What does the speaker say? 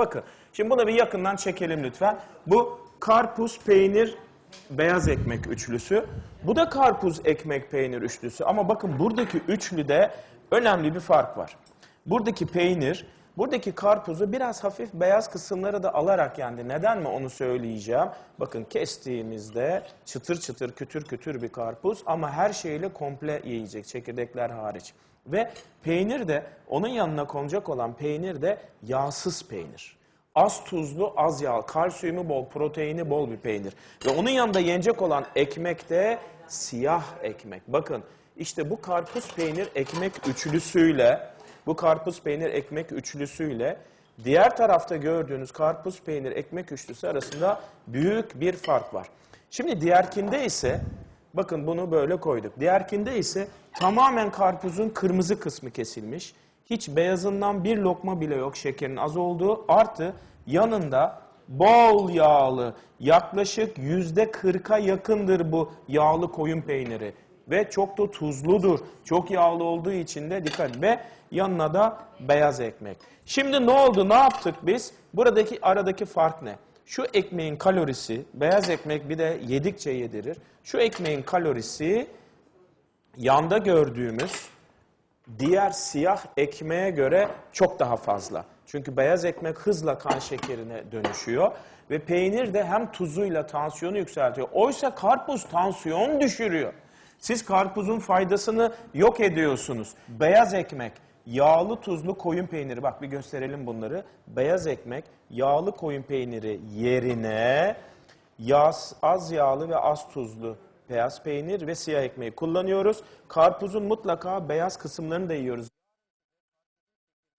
Bakın şimdi bunu bir yakından çekelim lütfen. Bu karpuz, peynir, beyaz ekmek üçlüsü. Bu da karpuz, ekmek, peynir üçlüsü. Ama bakın buradaki üçlüde önemli bir fark var. Buradaki peynir, buradaki karpuzu biraz hafif beyaz kısımları da alarak yendi. Neden mi onu söyleyeceğim. Bakın kestiğimizde çıtır çıtır kütür kütür bir karpuz ama her şeyle komple yiyecek çekirdekler hariç. Ve peynir de onun yanına konacak olan peynir de yağsız peynir. Az tuzlu, az yağ, kalsiyumu bol, proteini bol bir peynir. Ve onun yanında yenecek olan ekmek de siyah ekmek. Bakın işte bu karpuz peynir ekmek üçlüsüyle, bu karpuz peynir ekmek üçlüsüyle diğer tarafta gördüğünüz karpuz peynir ekmek üçlüsü arasında büyük bir fark var. Şimdi diğerkinde ise bakın bunu böyle koyduk. Diğerkinde ise tamamen karpuzun kırmızı kısmı kesilmiş. Hiç beyazından bir lokma bile yok şekerin az olduğu artı yanında bol yağlı yaklaşık yüzde kırka yakındır bu yağlı koyun peyniri ve çok da tuzludur. Çok yağlı olduğu için de dikkat ve yanına da beyaz ekmek. Şimdi ne oldu ne yaptık biz? Buradaki aradaki fark ne? Şu ekmeğin kalorisi beyaz ekmek bir de yedikçe yedirir. Şu ekmeğin kalorisi yanda gördüğümüz diğer siyah ekmeğe göre çok daha fazla. Çünkü beyaz ekmek hızla kan şekerine dönüşüyor ve peynir de hem tuzuyla tansiyonu yükseltiyor. Oysa karpuz tansiyon düşürüyor. Siz karpuzun faydasını yok ediyorsunuz. Beyaz ekmek, yağlı tuzlu koyun peyniri bak bir gösterelim bunları. Beyaz ekmek, yağlı koyun peyniri yerine yağ, az yağlı ve az tuzlu beyaz peynir ve siyah ekmeği kullanıyoruz. Karpuzun mutlaka beyaz kısımlarını da yiyoruz.